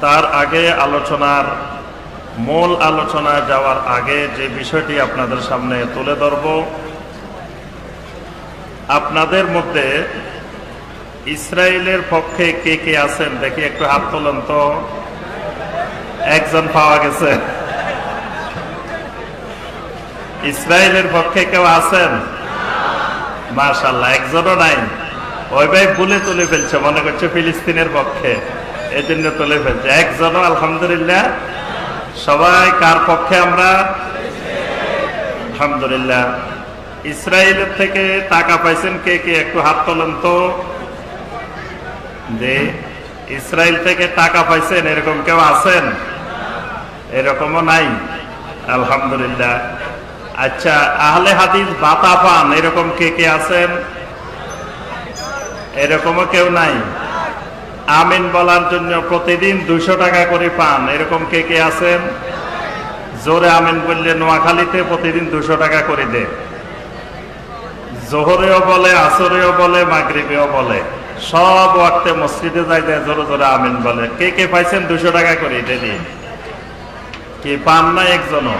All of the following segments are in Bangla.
তার আগে আলোচনার মূল আলোচনায় যাওয়ার আগে যে বিষয়টি আপনাদের সামনে তুলে ধরব, আপনাদের মধ্যে ইসরায়েলের পক্ষে কে কে আছেন দেখি একটু হাত তোলেন তো। একজন পাওয়া গেছে। ইসরায়েলের পক্ষে কেউ আছেন? মার্শাল্লাহ একজনও নাই। ওই ভাই ভুলে তুলে ফেলছে, মনে করছে ফিলিস্তিনের পক্ষে। এই জন্য তুলে ফেলছে। একজনও আলহামদুলিল্লাহ। সবাই কার পক্ষে আমরা? আলহামদুলিল্লাহ। ইসরায়েলের থেকে টাকা পাইছেন কে কে? একটু হাত তোলেন তো। যে ইসরায়েল থেকে টাকা পাইছেন, এরকম কেউ আছেন? এরকমও নাই। আলহামদুলিল্লাহ। আচ্ছা আহলে হাদিস বাতা পান এরকম কে কে আছেন? এরকমও কেউ নাই। আমিন বলার জন্য প্রতিদিন দুশো টাকা করে পান। এরকম কে কে আছেন? জোরে আমিন বললে নোয়াখালীতে প্রতিদিন দুশো টাকা করে দে জোহরেও বলে, আসরেও বলে, মাগরিবেও বলে। সব ওয়াক্তে মসজিদে যাই যায় জোরে জোরে আমিন বলে। কে কে পাইছেন দুশো টাকা করে ডেলি কি পান না একজনও?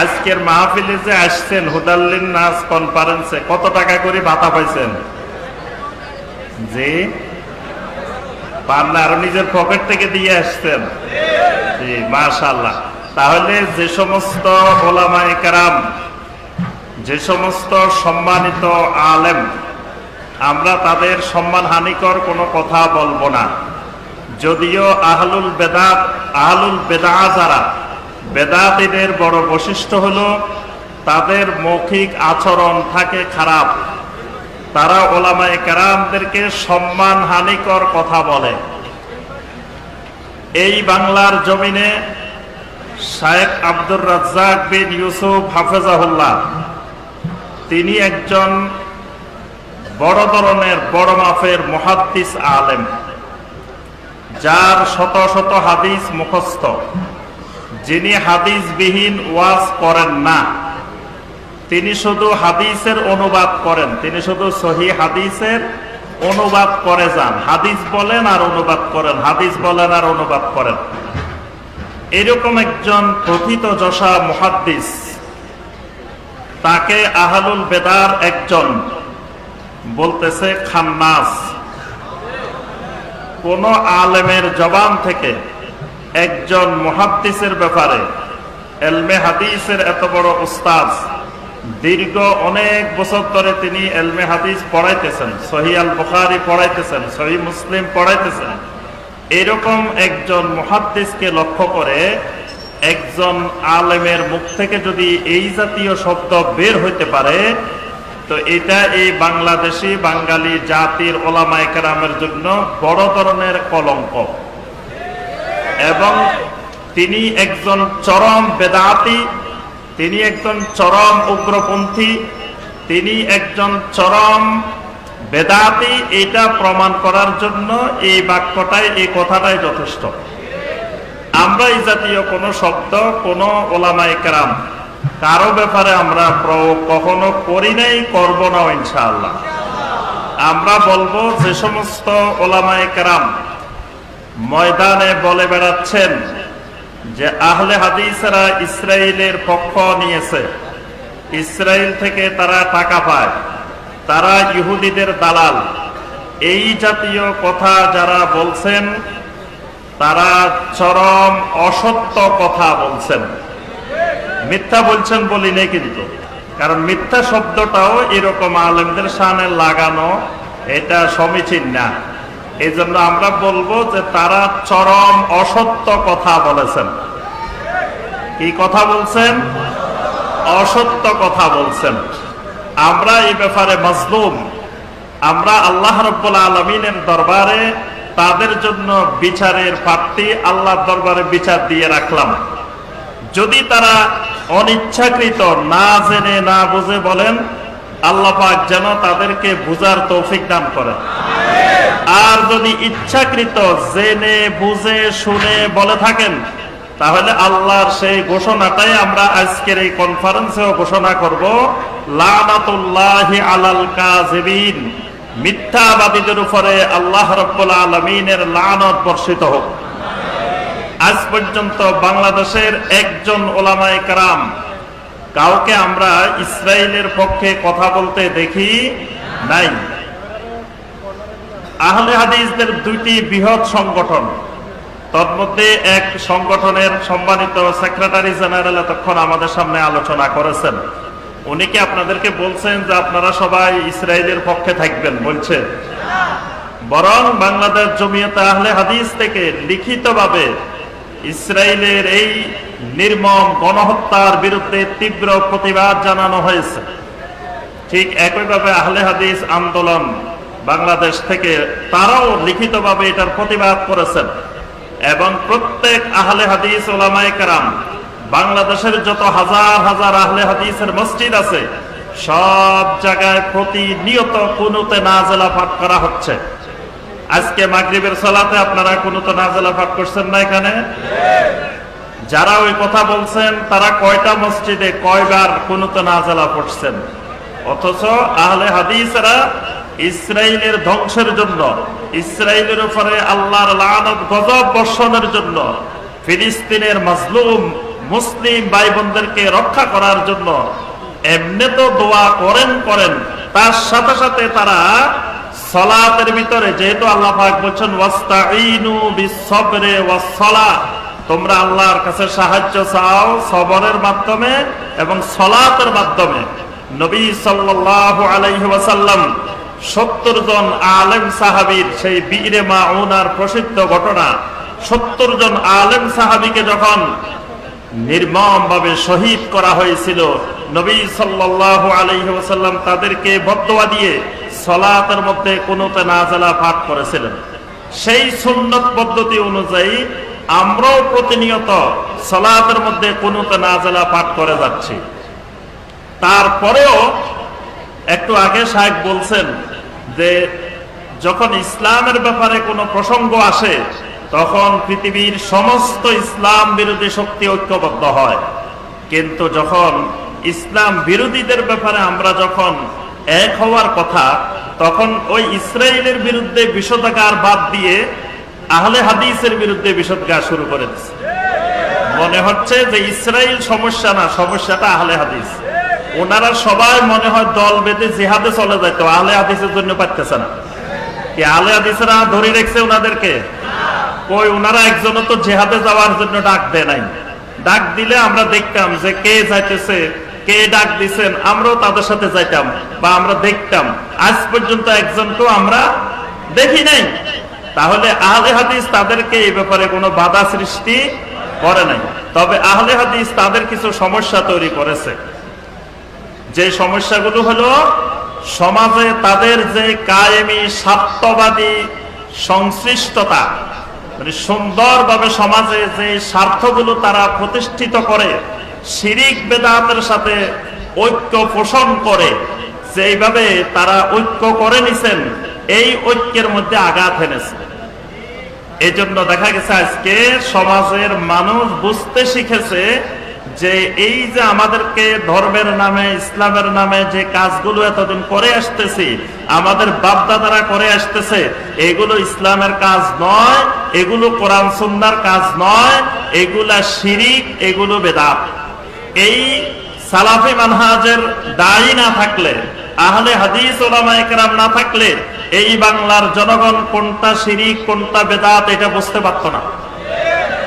আজকের মাহফিলে যে আসছেন হুদাল্লিন নাচ কনফারেন্সে কত টাকা করে ভাতা পাইছেন? জি? পান না আরও নিজের পকেট থেকে দিয়ে আসছেন জি মাশাল্লাহ তাহলে যে সমস্ত ওলামাই কারাম, যে সমস্ত সম্মানিত আলেম, আমরা তাদের সম্মান হানিকর কোনো কথা বলব না। যদিও আহলুল বেদাত, আহলুল বেদা যারা, বেদাতিদের বড় বৈশিষ্ট্য হলো তাদের মৌখিক আচরণ থাকে খারাপ। তারা ওলামায় কেরামদেরকে সম্মান হানিকর কথা বলে। এই বাংলার জমিনে শায়েখ আব্দুর রাজ্জাক বিন ইউসুফ হাফেজাহুল্লাহ, তিনি একজন বড় ধরনের বড় মাফের মহাদ্দিস আলেম, যার শত শত হাদিস মুখস্থ। যিনি হাদিসবিহীন ওয়াজ করেন না। তিনি শুধু হাদিসের অনুবাদ করেন, তিনি শুধু সহি হাদিসের অনুবাদ করে যান। হাদিস বলেন আর অনুবাদ করেন, হাদিস বলেন আর অনুবাদ করেন। এরকম একজন প্রথিত যশা মহাদ্দিস, তাকে আহালুল বেদার একজন বলতেছে খান্নাস। কোন আলেমের জবান থেকে একজন মহাদ্দিসের ব্যাপারে এলমে হাদিসের এত বড় উস্তাদ দীর্ঘ অনেক বছর ধরে তিনি এলমে হাদিস পড়াইতেছেন, সহি আল বুখারি পড়াইতেছেন, সহি মুসলিম পড়াইতেছেন। এরকম একজন মহাদ্দিসকে লক্ষ্য করে একজন আলেমের মুখ থেকে যদি এই জাতীয় শব্দ বের হইতে পারে, তো এটা এই বাংলাদেশি বাঙালি জাতির ওলামায় কেরামের জন্য বড় ধরনের কলঙ্ক। এবং তিনি একজন চরম বেদাতি তিনি একজন চরম উগ্রপন্থী, তিনি একজন চরম বেদাতি, এটা প্রমাণ করার জন্য এই বাক্যটাই, এই কথাটাই যথেষ্ট। আমরা এই জাতীয় কোনো শব্দ, কোনো ওলামাই কেরাম, কারও ব্যাপারে আমরা প্রয়োগ কখনো করি নাই, করব না ইনশাআল্লাহ। আমরা বলব যে সমস্ত ওলামাই কেরাম ময়দানে বলে বেড়াচ্ছেন যে আহলে হাদিসরা ইসরায়েলের পক্ষ নিয়েছে। ইসরায়েল থেকে তারা টাকা পায়। তারা ইহুদিদের দালাল। এই জাতীয় কথা যারা বলছেন, তারা চরম অসত্য কথা বলছেন। মিথ্যা বলছেন বলি নেই কিন্তু। কারণ মিথ্যা শব্দটাও এরকম আলেমদের সামনে লাগানো, এটা সমীচীন না। এই জন্য আমরা বলব যে তারা চরম অসত্য কথা বলেছেন। কি কথা বলছেন? অসত্য কথা বলছেন। আমরা এই ব্যাপারে মজলুম। আমরা আল্লাহ রব্বুল আলমিনের দরবারে তাদের জন্য বিচারের প্রার্থী আল্লাহর দরবারে বিচার দিয়ে রাখলাম। যদি তারা অনিচ্ছাকৃত না জেনে, না বুঝে বলেন আল্লাহ পাক যেন তাদেরকে বুঝার তৌফিক দান করেন আর যদি ইচ্ছাকৃত জেনে, বুঝে, শুনে বলে থাকেন, তাহলে আল্লাহর সেই ঘোষণাটাই আমরা আজকের এই কনফারেন্সেও ঘোষণা করব, লানাতুল্লাহি আলাল কাযিবিন। মিথ্যাবাদীদের উপরে আল্লাহ রাব্বুল আলামিনের লানত বর্ষিত হোক। আজ পর্যন্ত বাংলাদেশের একজন ওলামায়ে কারাম কাউকে আমরা ইসরায়েলের পক্ষে কথা বলতে দেখি নাই। আহলে হাদিসদের দুইটি বৃহৎ সংগঠন। তন্মধ্যে এক সংগঠনের সম্মানিত সেক্রেটারি জেনারেল এতক্ষণ আমাদের সামনে আলোচনা করেছেন। উনি কি আপনাদেরকে বলছেন যে আপনারা সবাই ইসরায়েলের পক্ষে থাকবেন বলছে। বরং বাংলাদেশ জমিয়তে আহলে হাদিস থেকে লিখিতভাবে ইসরায়েলের এই নির্মম গণহত্যার বিরুদ্ধে তীব্র প্রতিবাদ জানানো হয়েছে। ঠিক একইভাবে আহলে হাদিস আন্দোলন বাংলাদেশ থেকে তারাও লিখিতভাবে এটার প্রতিবাদ করেছেন। এবং প্রত্যেক আহলে হাদিস ওলামায়ে কেরাম, বাংলাদেশের যত হাজার হাজার আহলে হাদিসের মসজিদ আছে, সব জায়গায় প্রতিনিয়ত কুনুতে নাজেলা পাঠ করা হচ্ছে। আজকে মাগরিবের সালাতে আপনারা কুনুতে নাজেলা পাঠ করছেন না এখানে? যারা ওই কথা বলছেন, তারা কয়টা মসজিদে কয়বার কুনুতে নাজেলা পড়ছেন? অথচ আহলে হাদিসরা ইসরায়েলের ধ্বংসের জন্য ইসরায়েলের উপরে আল্লাহর গজব বর্ষণের জন্য, ফিলিস্তিনের মাজলুম মুসলিম ভাই বোনদেরকে রক্ষা করার জন্য এমনি তো দোয়া করেন করেন। তার সাথে সাথে তারা সলাতের ভিতরে, যেহেতু আল্লাহ বলছেন ওয়াস্তাইনু বিসবরে ওয়াসসালাহ তোমরা আল্লাহর কাছে সাহায্য চাও সবরের মাধ্যমে এবং সলাতের মাধ্যমে। নবী সাল্লাল্লাহু আলাইহি ওয়াসাল্লাম সত্তর জন আলেম সাহাবীর সেই বীরে মাউনার প্রসিদ্ধ ঘটনা, সত্তর জন আলেম সাহাবীকে যখন নির্মম ভাবে শহীদ করা হয়েছিল, নবী সাল্লাল্লাহু আলাইহি ওয়াসাল্লাম তাদেরকে বদদোয়া দিয়ে সলাতের মধ্যে কোনোতে নাজালা পাঠ করেছিলেন। সেই সুন্নত পদ্ধতি অনুযায়ী আমরাও প্রতিনিয়ত সলাতের মধ্যে কোনোতে নাজালা পাঠ করে যাচ্ছি। তারপরেও একটু আগে সাহেব বলছেন যে, যখন ইসলামের ব্যাপারে কোনো প্রসঙ্গ আসে, তখন পৃথিবীর সমস্ত ইসলাম বিরোধী শক্তি ঐক্যবদ্ধ হয়। কিন্তু যখন ইসলাম বিরোধীদের ব্যাপারে আমরা যখন এক হওয়ার কথা, তখন ওই ইসরায়েলের বিরুদ্ধে বিষোদাগার বাদ দিয়ে আহলে হাদিসের বিরুদ্ধে বিষোদগার শুরু করে দিচ্ছে মনে হচ্ছে যে ইসরায়েল সমস্যা না, সমস্যাটা আহলে হাদিস। ওনারা সবাই মনে হয় দল বেঁধে জেহাদে চলে যাইতো আহলে হাদিসের জন্য পারতেছে না। কি আহলে হাদিসরা ধরে রেখেছে ওনাদেরকে? কই, ওনারা একজনও তো জেহাদে যাওয়ার জন্য ডাক দেয় নাই। ডাক দিলে আমরা দেখতাম যে কে যাইতেছে, কে ডাক দিছেন, আমরাও তাদের সাথে যাইতাম বা আমরা দেখতাম। আজ পর্যন্ত একজনকেও আমরা দেখি নাই। তাহলে আহলে হাদিস তাদেরকে এই ব্যাপারে কোনো বাধা সৃষ্টি করে নাই। তবে আহলে হাদিস তাদের কিছু সমস্যা তৈরি করেছে। যে সমস্যাগুলো হলো, সমাজে তাদের যে কায়েমি, স্বার্থবাদী সংশ্লিষ্টতা মানে সুন্দরভাবে সমাজে যে স্বার্থগুলো তারা প্রতিষ্ঠিত করে, শিরিক বেদাতের সাথে ঐক্য পোষণ করে, যেইভাবে তারা ঐক্য করে নিছেন, এই ঐক্যের মধ্যে আঘাত এনেছে। এই জন্য দেখা গেছে আজকে সমাজের মানুষ বুঝতে শিখেছে যে এই যে আমাদেরকে ধর্মের নামে, ইসলামের নামে যে কাজগুলো এতদিন করে আসতেছি, আমাদের বাপদাদারা করে আসতেছে, এগুলো ইসলামের কাজ নয়, এগুলো কোরআন সুন্নার কাজ নয়, এগুলা শিরিক, এগুলো বেদাত। এই সালাফি মানহাজের দায়ী না থাকলে, আহলে হাদিস ওলামা একরাম না থাকলে এই বাংলার জনগণ কোনটা শিরিক, কোনটা বেদাত, এটা বুঝতে পারত না।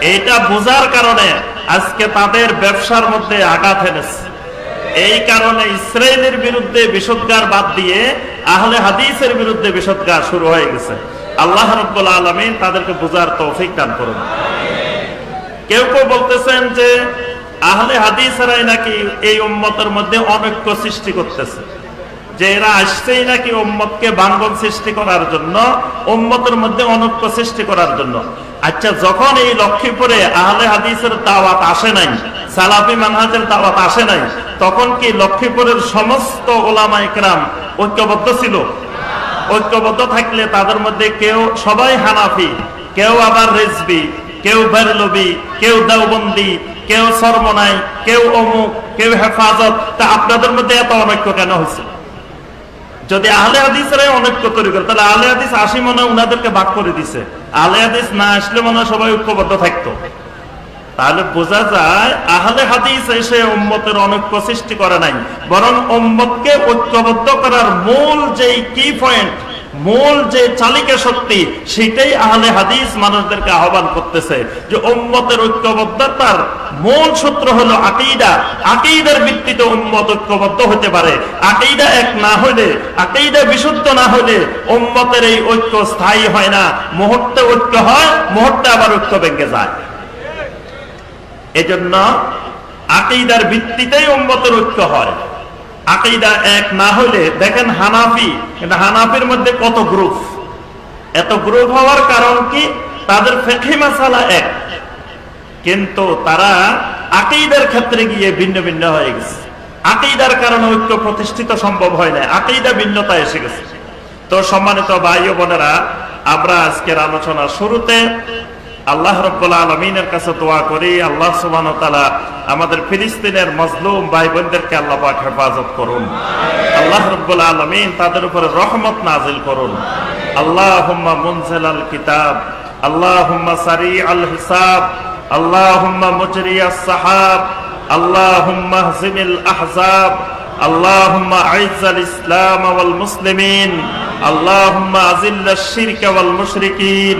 এটা বোঝার কারণে আজকে তাদের ব্যবসার মধ্যে আঘাত এনেছে। এই কারণে ইসরায়েলের বিরুদ্ধে বিষোদ্গার বাদ দিয়ে আহলে হাদিসের বিরুদ্ধে বিষোদ্গার শুরু হয়ে গেছে। আল্লাহ রব্বুল আলমিন তাদেরকে বোঝার তৌফিক দান করুন। কেউ কেউ বলতেছেন যে আহলে হাদিসরাই নাকি এই উম্মতের মধ্যে অনৈক্য সৃষ্টি করতেছে। যে এরা আসছেই নাকি উম্মতকে বাঙ্গন সৃষ্টি করার জন্য, উম্মতের মধ্যে অনৈক্য সৃষ্টি করার জন্য। আচ্ছা যখন এই লক্ষ্মীপুরে আহলে হাদিসের দাওয়াত আসে নাই, সালাফি মানহাজের দাওয়াত আসে নাই, তখন কি লক্ষ্মীপুরের সমস্ত ওলামা ঐক্যবদ্ধ ছিল? ঐক্যবদ্ধ থাকলে তাদের মধ্যে কেউ সবাই হানাফি, কেউ আবার রেজবি, কেউ বেরলবি, কেউ দেওবন্দি, কেউ সরমনাই, কেউ অমুক, কেউ হেফাজত। তা আপনাদের মধ্যে এত অনৈক্য কেন হয়েছে? যদি আহলে হাদিসের অনৈক্য তৈরি করে, তাহলে আহলে হাদিস আসি মনে উনাদেরকে ভাগ করে দিছে। আহলে হাদিস না আসলে মনে সবাই ঐক্যবদ্ধ থাকতো। তাহলে বোঝা যায় আহলে হাদিস এসে উম্মতের অনৈক্য সৃষ্টি করে নাই, বরং উম্মতকে ঐক্যবদ্ধ করার মূল যেই কি পয়েন্ট মূল যে চালিকা শক্তি, সেটাই আহলে হাদিস মানুষদেরকে আহ্বান করতেছে যে উম্মতের ঐক্যবদ্ধতার মূল সূত্র হলো আকিদা। আকিদার ভিত্তিতে উম্মত ঐক্যবদ্ধ হতে পারে। আকিদা এক না হলে, আকিদা বিশুদ্ধ না হলে উম্মতের এই ঐক্য স্থায়ী হয় না। মুহূর্তে ঐক্য হয়, মুহূর্তে আবার ঐক্য ভেঙে যায়। এজন্য আকিদার ভিত্তিতেই উম্মতের ঐক্য হয়। আকিদা এক না হলে, দেখেন হানাফি, কিন্তু হানাফির মধ্যে কত গ্রুপ এত গ্রুপ হওয়ার কারণ কি? তাদের ফেকি মাসালা এক। কিন্তু তারা আকিদার ক্ষেত্রে গিয়ে ভিন্ন ভিন্ন হয়ে গেছে। আকিদার কারণে ঐক্য প্রতিষ্ঠিত সম্ভব হয় না আকিদা ভিন্নতা এসে গেছে। তো সম্মানিত ভাই বোনেরা, আমরা আজকের আলোচনা শুরুতে আল্লাহ রব্বুল আলমিনের কাছে দোয়া করি আল্লাহ সুবান তালা আমাদের ফিলিস্তিনের মজলুম ভাই বোনদেরকে আল্লাহ পাক হেফাজত করুন আল্লাহ রব্বুল আলমিন তাদের উপরে রহমত নাজিল করুন আল্লাহ হুম্মা মুনজিল আল কিতাব আল্লাহ হুম্মা সারি আল হিসাব আল্লাহ হুম্মা মুজরি সাহাব আল্লাহ হুম্মা হজিমিল আহজাব اللهم اعز الاسلام والمسلمين اللهم اذل الشرك والمشركين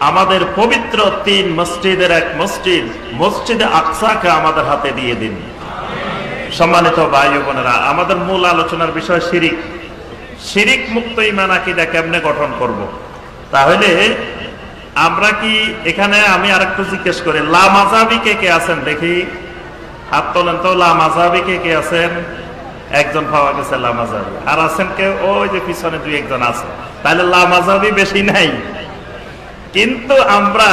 আমাদের পবিত্র তিন মসজিদের এক মসজিদ, মসজিদে আকসাকে আমাদের হাতে দিয়ে দিন। সম্মানিত ভাই বোনেরা, আমাদের মূল আলোচনার বিষয় শিরিক। শিরিক মুক্ত ইমান আকিদা কেমনে গঠন করব। তাহলে আমরা কি এখানে আমি আরেকটু জিজ্ঞেস করি, লা মাজাবি কে কে আছেন? দেখি, হাত তোলেন তো, লা মাজাবি কে কে আছেন? একজন পাওয়া গেছে লা মাজাবি আর আছেন কেউ? ওই যে পিছনে দুই একজন আছে। তাহলে লা মাজাবি বেশি নাই। কিন্তু আমরা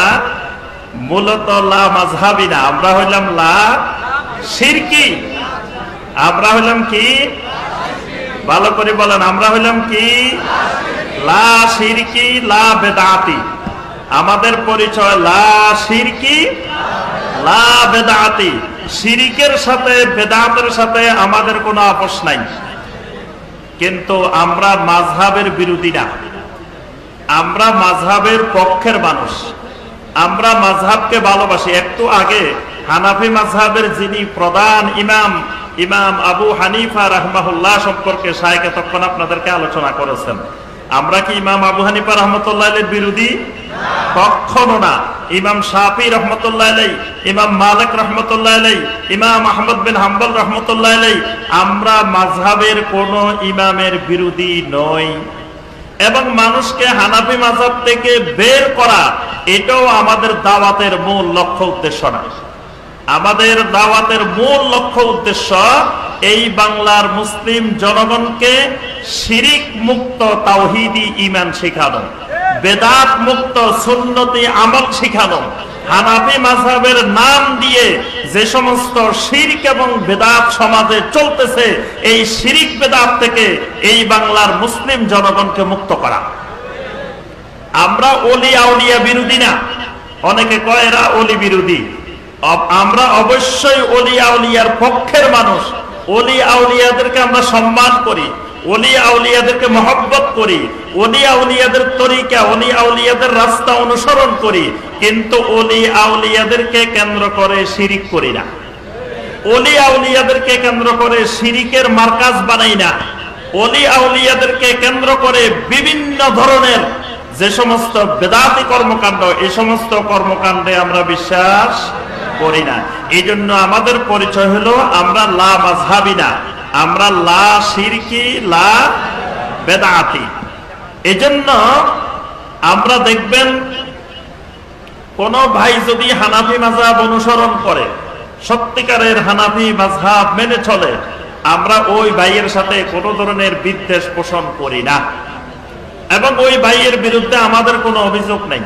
মূলত লা মাঝহাবি না, আমরা হইলাম লা সিরকি আমরা হইলাম কি? ভালো করে বলেন, আমরা হইলাম কি? লা সিরকি লা বেদাতি। আমাদের পরিচয় লা সিরকি লা বেদাতি। শিরিকের সাথে, বেদাতের সাথে আমাদের কোনো আপোষ নাই। কিন্তু আমরা মাঝহাবের বিরোধী না। আমরা মাঝহাবের পক্ষের মানুষ। আমরা মাঝহাবকে ভালোবাসি। একটু আগে হানাফি মাঝহাবের যিনি প্রধান ইমাম ইমাম আবু হানিফা রহমাহুল্লাহ সম্পর্কে শায়কে তখন আপনাদেরকে আলোচনা করেছেন। আমরা কি ইমাম আবু হানিফা রহমতুল্লাহ বিরোধী? কখনো না। ইমাম শাফি রহমতুল্লাহ ইমাম মালিক রহমতুল্লাহ ইমাম আহমদ বিন হাম্বল রহমতুল্লাহ আমরা মাঝহাবের কোন ইমামের বিরোধী নই। এবং মানুষকে হানাফি মাজাব থেকে বের করা, এটাও আমাদের দাওয়াতের মূল লক্ষ্য উদ্দেশ্য না। আমাদের দাওয়াতের মূল লক্ষ্য উদ্দেশ্য এই বাংলার মুসলিম জনগণকে শিরিক মুক্ত তাওহিদি ইমান শেখানো। বেদাত মুক্ত সুন্নতি আমল শিখানো। হানাফি মাঝহাবের নাম দিয়ে যে সমস্ত শিরিক এবং বেদাত সমাজে চলতেছে, এই শিরিক বেদাত থেকে এই বাংলার মুসলিম জনগণকে মুক্ত করা। আমরা অলি আউলিয়া বিরোধী না। অনেকে কয়, এরা অলি বিরোধী। আমরা অবশ্যই অলি আউলিয়ার পক্ষের মানুষ। অলি আউলিয়াদেরকে আমরা সম্মান করি। অলি মহব্বত করি তরিকা রাস্তা অনুসরণ করি, কিন্তু কেন্দ্র করে শিরিক করি না। কেন্দ্র করে শিরিকের মার্কাজ বানাই না। অলি কেন্দ্র করে বিভিন্ন ধরনের যে সমস্ত বেদাতি কর্মকাণ্ড এই সমস্ত কর্মকাণ্ডে আমরা বিশ্বাস করি না। এই জন্য আমাদের পরিচয় হলো আমরা লা মাঝহাবি না। আমরা লা শিরকি, লা বেদাতি এজন্য আমরা দেখবেন, কোন ভাই যদি হানাফি মাঝহাব অনুসরণ করে, সত্যিকারের হানাফি মাঝহাব মেনে চলে, আমরা ওই ভাইয়ের সাথে কোনো ধরনের বিদ্বেষ পোষণ করি না। এবং ওই ভাইয়ের বিরুদ্ধে আমাদের কোনো অভিযোগ নেই।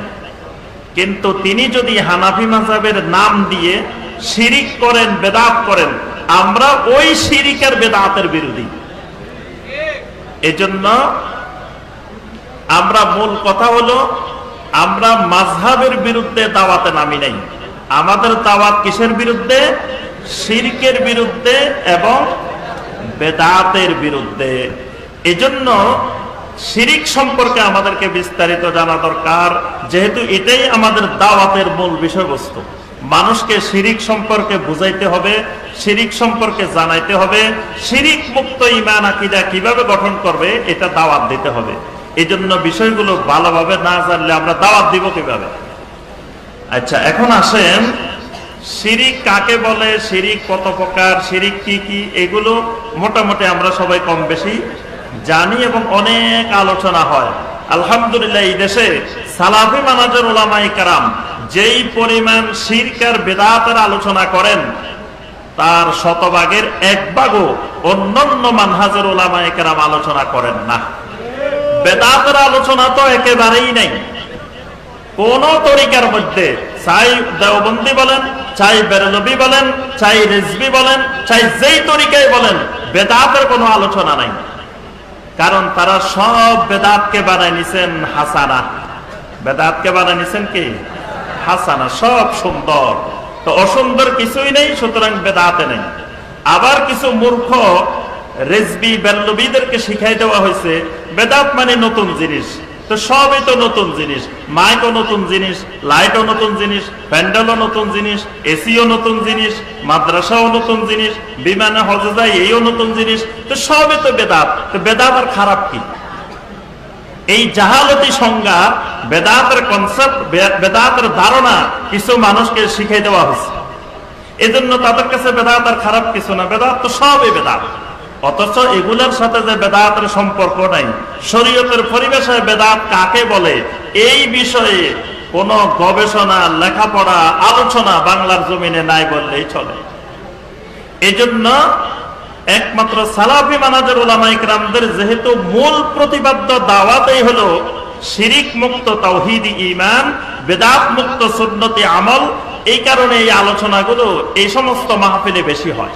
কিন্তু তিনি যদি হানাফি মাজাবের নাম দিয়ে শিরিক করেন, বেদাত করেন আমরা ওই শিরিকের বেদাতের বিরোধী। এজন্য আমরা মূল কথা হলো, আমরা মাঝহাবের বিরুদ্ধে দাওয়াতে নামি নাই। আমাদের দাওয়াত কিসের বিরুদ্ধে? শিরকের বিরুদ্ধে এবং বেদাতের বিরুদ্ধে। এজন্য শিরিক সম্পর্কে আমাদেরকে বিস্তারিত জানা দরকার, যেহেতু এটাই আমাদের দাওয়াতের মূল বিষয়বস্তু। মানুষকে শিরিক সম্পর্কে বুঝাইতে হবে, শিরিক সম্পর্কে জানাইতে হবে, শিরিক মুক্ত ইমান আকিদা কীভাবে গঠন করবে, এটা দাওয়াত দিতে হবে। এই জন্য বিষয়গুলো ভালোভাবে না জানলে আমরা দাওয়াত দিব কীভাবে? আচ্ছা এখন আসেন, শিরিক কাকে বলে, শিরিক কত প্রকার, শিরিক কি কি, এগুলো মোটামুটি আমরা সবাই কম বেশি জানি এবং অনেক আলোচনা হয়। আলহামদুলিল্লাহ, এই দেশে সালাফি মানাজর ওলামাই কারাম যেই পরিমাণ শিরকার বেদাতের আলোচনা করেন, তার শতভাগের এক ভাগও অন্যান্য মানহাজের ওলামাই কারাম আলোচনা করেন না। বেদাতের আলোচনা তো একেবারেই নাই। কোন তরিকার মধ্যে চাই দেওবন্দি বলেন, চাই বেরলবি বলেন, চাই রেজবি বলেন, চাই যেই তরিকায় বলেন, বেদাতের কোনো আলোচনা নাই। কারণ তারা সব বেদাতকে বানায় নিছেন হাসানা। বেদাতকে বানায় নিছেন কি? হাসানা সব সুন্দর। তো অসুন্দর কিছুই নেই, সুতরাং বেদাতে নেই। আবার কিছু মূর্খ রেজবি বেল্লবিদেরকে শিখাই দেওয়া হয়েছে, বেদাত মানে নতুন জিনিস। তো সবই তো নতুন জিনিস। মাইকও নতুন জিনিস, লাইটও নতুন জিনিস, প্যান্ডেলও নতুন জিনিস, এসিও নতুন জিনিস, মাদ্রাসাও নতুন জিনিস, বিমানে হজে যায় এইও নতুন জিনিস। তো সবই তো বেদাত। তো বেদাত আর খারাপ কি? এই জাহালতি সংজ্ঞা বেদাতের কনসেপ্ট বেদাতের ধারণা কিছু মানুষকে শিখাই দেওয়া হয়েছে। এজন্য তাদের কাছে বেদাত আর খারাপ কিছু না। বেদাত তো সবই বেদাত অথচ এগুলোর সাথে যে বেদাতের সম্পর্ক নাই, শরীয়তের পরিবেশে বেদাত কাকে বলে, এই বিষয়ে কোন গবেষণা, লেখাপড়া, আলোচনা বাংলার জমিনে নাই বললেই চলে। এজন্য একমাত্র সালাফি মানাজের ওলামাইকরামদের যেহেতু মূল প্রতিপাদ্য দাওয়াতেই হলো শিরিক মুক্ত তাওহিদি ইমান বেদাত মুক্ত সুন্নতি আমল, এই কারণে এই আলোচনাগুলো এই সমস্ত মাহফিলে বেশি হয়।